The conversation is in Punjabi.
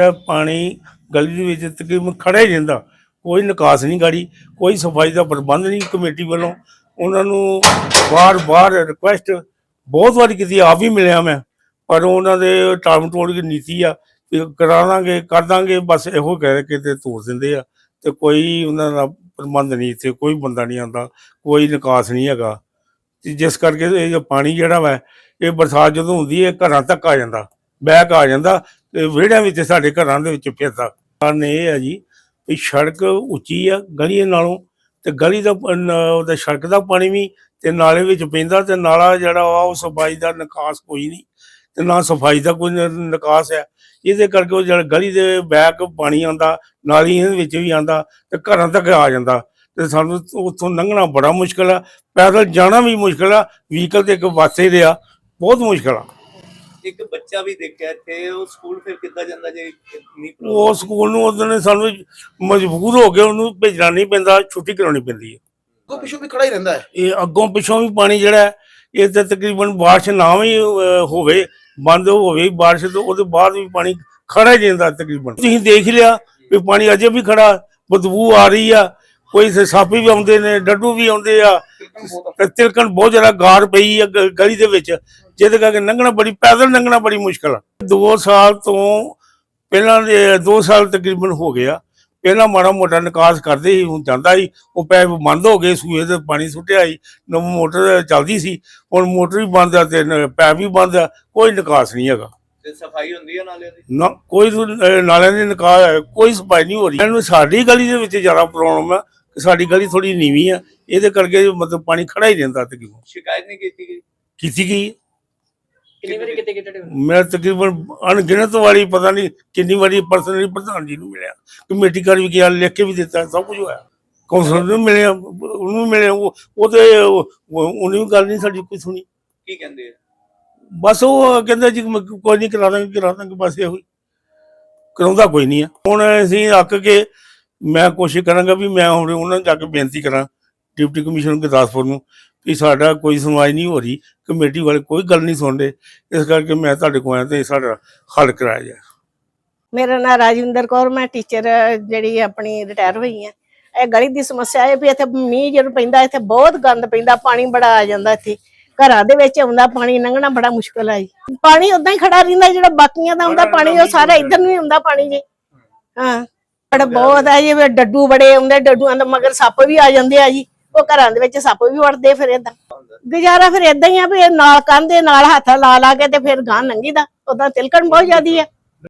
ਇਹ ਪਾਣੀ ਗਲੀ ਦੇ ਵਿੱਚ ਤਕਰੀਬਨ ਖੜਾ ਹੀ ਰਹਿੰਦਾ। ਕੋਈ ਨਿਕਾਸ ਨਹੀਂ ਗਾੜੀ, ਕੋਈ ਸਫ਼ਾਈ ਦਾ ਪ੍ਰਬੰਧ ਨਹੀਂ ਕਮੇਟੀ ਵੱਲੋਂ। ਉਹਨਾਂ ਨੂੰ ਬਾਰ-ਬਾਰ ਰਿਕੁਐਸਟ ਬਹੁਤ ਵਾਰੀ ਕੀਤੀ, ਆਪ ਵੀ ਮਿਲਿਆ ਮੈਂ। ਪਰ ਉਹਨਾਂ ਦੇ ਟਾਲਮ ਟੋਲ ਦੀ ਨੀਤੀ ਆ ਕਿ ਕਰਾ ਕਰ ਦਾਂਗੇ, ਬਸ ਇਹੋ ਕਹਿ ਕੇ ਤੇ ਤੋੜ ਦਿੰਦੇ ਆ। ਤੇ ਕੋਈ ਉਹਨਾਂ ਦਾ ਪ੍ਰਬੰਧ ਨਹੀਂ ਇੱਥੇ, ਕੋਈ ਬੰਦਾ ਨਹੀਂ ਆਉਂਦਾ, ਕੋਈ ਨਿਕਾਸ ਨਹੀਂ ਹੈਗਾ। ਤੇ ਜਿਸ ਕਰਕੇ ਇਹ ਪਾਣੀ ਜਿਹੜਾ ਵਾ, ਇਹ ਬਰਸਾਤ ਜਦੋਂ ਹੁੰਦੀ ਹੈ ਘਰਾਂ ਤੱਕ ਆ ਜਾਂਦਾ, ਬੈਕ ਆ ਜਾਂਦਾ। ਵਿਹੜਿਆਂ ਵਿੱਚ ਸਾਡੇ ਘਰਾਂ ਦੇ ਵਿੱਚ ਫਿਰਦਾ। ਕਾਰਨ ਇਹ ਹੈ ਜੀ ਵੀ ਸੜਕ ਉੱਚੀ ਆ, ਗਲੀਆਂ ਨਾਲੋਂ ਤੇ ਗਲੀ ਦਾ ਉਹਦਾ ਸੜਕ ਦਾ ਪਾਣੀ ਵੀ ਤੇ ਨਾਲੇ ਵਿੱਚ ਪੈਂਦਾ ਤੇ ਨਾਲਾ ਜਿਹੜਾ ਵਾ ਉਹ ਸਫ਼ਾਈ ਦਾ ਨਿਕਾਸ ਕੋਈ ਨਹੀਂ ਤੇ ਨਾ ਸਫ਼ਾਈ ਦਾ ਕੋਈ ਨਿਕਾਸ ਹੈ। ਇਹਦੇ ਕਰਕੇ ਉਹ ਜਿਹੜਾ ਗਲੀ ਦੇ ਬੈਕ ਪਾਣੀ ਆਉਂਦਾ ਨਾਲੀਆਂ ਵਿੱਚ ਵੀ ਆਉਂਦਾ ਤੇ ਘਰਾਂ ਤੱਕ ਆ ਜਾਂਦਾ ਤੇ ਸਾਨੂੰ ਉੱਥੋਂ ਲੰਘਣਾ ਬੜਾ ਮੁਸ਼ਕਲ ਆ, ਪੈਦਲ ਜਾਣਾ ਵੀ ਮੁਸ਼ਕਲ ਆ, ਵਹੀਕਲ ਤੇ ਇੱਕ ਵਾਸੇ ਰਿਹਾ, ਬਹੁਤ ਮੁਸ਼ਕਲ ਆ। ਇੱਕ ਬੱਚਾ ਵੀ ਦੇਖਿਆ ਇੱਥੇ ਉਹ ਸਕੂਲ ਫਿਰ ਕਿੱਦਾਂ ਜਾਂਦਾ ਜੇ ਇੰਨੀ ਉਹ ਸਕੂਲ ਨੂੰ ਉਹਦੇ ਨੇ ਸਾਨੂੰ ਮਜਬੂਰ ਹੋ ਕੇ ਉਹਨੂੰ ਭੇਜਣਾ ਨਹੀਂ ਪੈਂਦਾ ਛੁੱਟੀ ਕਰਾਉਣੀ ਪੈਂਦੀ ਹੈ। ਅੱਗੋਂ ਪਿੱਛੋਂ ਵੀ ਖੜਾ ਹੀ ਰਹਿੰਦਾ ਹੈ। ਇਹ ਅੱਗੋਂ ਪਿੱਛੋਂ ਵੀ ਪਾਣੀ ਜਿਹੜਾ ਹੈ, ਇਹ ਤੇ ਤਕਰੀਬਨ ਬਾਰਿਸ਼ ਨਾ ਵੀ ਹੋਵੇ ਬੰਦ ਹੋਵੇ ਬਾਰਿਸ਼ ਤੋਂ ਉਹਦੇ ਬਾਅਦ ਵੀ ਪਾਣੀ ਖੜਾ ਹੀ ਜਾਂਦਾ ਤਕਰੀਬਨ। ਤੁਸੀਂ ਦੇਖ ਲਿਆ ਵੀ ਪਾਣੀ ਅਜੇ ਵੀ ਖੜਾ ਬਦਬੂ ਆ ਰਹੀ ਆ ਕੋਈ ਸੱਪ ਵੀ ਆਉਂਦੇ ਨੇ ਡੱਡੂ ਵੀ ਆਉਂਦੇ ਆ ਤਿਲਕਣ ਬਹੁਤ ਜ਼ਿਆਦਾ ਗਾਰ ਪਈ ਗਲੀ ਦੇ ਵਿੱਚ। ਜਿਹਦੇ ਕਰਕੇ ਲੰਘਣਾ ਬੜੀ ਪੈਦਲ ਲੰਘਣਾ ਬੜੀ ਮੁਸ਼ਕਲ ਆ। 2 ਸਾਲ ਤੋਂ ਪਹਿਲਾਂ ਦੇ 2 ਸਾਲ ਤਕਰੀਬਨ ਹੋ ਗਿਆ। ਪਹਿਲਾਂ ਮਾੜਾ ਮੋਟਾ ਨਿਕਾਸ ਕਰਦੇ ਸੀ ਹੁਣ ਜਾਂਦਾ ਸੀ। ਉਹ ਪੈਪ ਬੰਦ ਹੋ ਗਏ ਸੂਏ ਤੇ ਪਾਣੀ ਸੁੱਟਿਆ ਸੀ। ਨਵ ਮੋਟਰ ਚੱਲਦੀ ਸੀ। ਹੁਣ ਮੋਟਰ ਵੀ ਬੰਦ ਆ ਤੇ ਪੈਪ ਵੀ ਬੰਦ ਆ। ਕੋਈ ਨਿਕਾਸ ਨਹੀਂ ਹੈਗਾ। ਤੇ ਸਫ਼ਾਈ ਹੁੰਦੀ ਹੈ ਨਾਲਿਆਂ ਦੀ? ਨਾ ਕੋਈ ਨਾਲਿਆਂ ਦੀ ਨਿਕਾਸ ਹੈ, ਕੋਈ ਸਫ਼ਾਈ ਨਹੀਂ ਹੋ ਰਹੀ। ਇਹਨੂੰ ਸਾਡੀ ਗਲੀ ਦੇ ਵਿੱਚ ਜ਼ਿਆਦਾ ਪ੍ਰੋਬਲਮ ਆ। ਕਿ ਸਾਡੀ ਗਲੀ ਥੋੜੀ ਨੀਵੀਂ ਆ ਇਹਦੇ ਕਰਕੇ ਮਤਲਬ ਪਾਣੀ ਖੜਾ ਹੀ ਰਹਿੰਦਾ ਤਕਰੀਬਨ। ਸ਼ਿਕਾਇਤ ਨਹੀਂ ਕੀਤੀ ਗਈ? ਕੀਤੀ ਗਈ। ਕਿੰਨੀ ਵਾਰੀ ਕਿਤੇ ਕਿਤੇ ਮੈਂ ਤਕਰੀਬਨ ਅਣਗਿਣਤ ਵਾਰੀ ਪਤਾ ਨਹੀਂ ਕਿੰਨੀ ਵਾਰੀ ਪਰਸਨਲੀ ਪ੍ਰਧਾਨ ਜੀ ਨੂੰ ਮਿਲਿਆ ਕਮੇਟੀ ਕਰ ਵੀ ਗਿਆ ਲਿਖ ਕੇ ਵੀ ਦਿੱਤਾ ਸਭ ਕੁਝ ਹੋਇਆ। ਕੌਂਸਲਰ ਨੂੰ ਮਿਲਿਆ ਉਹਨੂੰ ਮਿਲਿਆ ਉਹ ਤੇ ਉਹ- ਉਹਨੇ ਵੀ ਗੱਲ ਨਹੀਂ ਸਾਡੀ ਕੋਈ ਸੁਣੀ। ਕੀ ਕਹਿੰਦੇ ਆ? ਬਸ ਉਹ ਕਹਿੰਦਾ ਜੀ ਕੋਈ ਨਹੀਂ ਕਰਾ ਦਾਂਗੇ ਕਰਾ ਦਾਂਗੇ ਬਸ ਇਹੋ ਹੀ। ਕਰਾਉਂਦਾ ਕੋਈ ਨਹੀਂ ਆ। ਹੁਣ ਅਸੀਂ ਅੱਕ ਕੇ ਮੈਂ ਕੋਸ਼ਿਸ਼ ਕਰਾਂਗਾ ਵੀ ਮੈਂ ਹੁਣ ਉਹਨਾਂ ਨੂੰ ਜਾ ਕੇ ਬੇਨਤੀ ਕਰਾਂ ਡਿਪਟੀ ਕਮਿਸ਼ਨਰ ਗੁਰਦਾਸਪੁਰ ਨੂੰ ਕਿ ਸਾਡਾ ਕੋਈ ਸੁਣਵਾਈ ਨਹੀਂ ਹੋ ਰਹੀ ਕਮੇਟੀ ਵਾਲੇ ਕੋਈ ਗੱਲ ਨਹੀਂ ਸੁਣਦੇ ਇਸ ਕਰਕੇ ਮੈਂ ਤੁਹਾਡੇ ਕੋਲ ਆਇਆ ਤੇ ਸਾਡਾ ਹੱਲ ਕਰਾਇਆ ਜਾਏ। ਮੇਰਾ ਨਾਮ ਰਾਜਿੰਦਰ ਕੌਰ ਮੈਂ ਟੀਚਰ ਜਿਹੜੀ ਆਪਣੀ ਰਿਟਾਇਰ ਹੋਈ ਆ ਇਹ ਗਲੀ ਦੀ ਸਮੱਸਿਆ ਹੈ ਵੀ ਇੱਥੇ ਮੀਂਹ ਜਦੋਂ ਪੈਂਦਾ ਇੱਥੇ ਬਹੁਤ ਗੰਦ ਪੈਂਦਾ ਪਾਣੀ ਬੜਾ ਆ ਜਾਂਦਾ ਇੱਥੇ। ਘਰਾਂ ਦੇ ਵਿੱਚ ਆਉਂਦਾ ਪਾਣੀ ਲੰਘਣਾ ਬੜਾ ਮੁਸ਼ਕਲ ਆ ਜੀ। ਪਾਣੀ ਉਦਾਂ ਹੀ ਖੜਾ ਰਹਿੰਦਾ ਜਿਹੜਾ ਬਾਕੀਆਂ ਦਾ ਆਉਂਦਾ ਪਾਣੀ ਉਹ ਸਾਰਾ ਇੱਧਰ ਨੂੰ ਹੀ ਆਉਂਦਾ ਪਾਣੀ ਜੀ। ਹਾਂ। ਬੜਾ ਬਹੁਤ ਆ ਜੀ ਵੀ ਡੱਡੂ ਬੜੇ ਆਉਂਦੇ, ਡੱਡੂਆਂ ਦੇ ਮਗਰ ਸੱਪ ਵੀ ਆ ਜਾਂਦੇ ਆ ਜੀ। ਉਹ ਘਰਾਂ ਦੇ ਵਿੱਚ ਸੱਪ ਵੀ ਵੜਦੇ ਫਿਰ ਏਦਾਂ ਗੁਜ਼ਾਰਾ ਫਿਰ ਏਦਾਂ ਹੀ ਆ ਵੀ ਇਹ ਨਾਲ ਕੰਧੇ ਨਾਲ ਹੱਥ ਲਾ ਲਾ ਕੇ ਤੇ ਫਿਰ ਗਾਂ ਲੰਘੀਦਾ ਉਦਾਂ ਤਿਲਕਣ ਬਹੁਤ ਜ਼ਿਆਦੀ ਆ।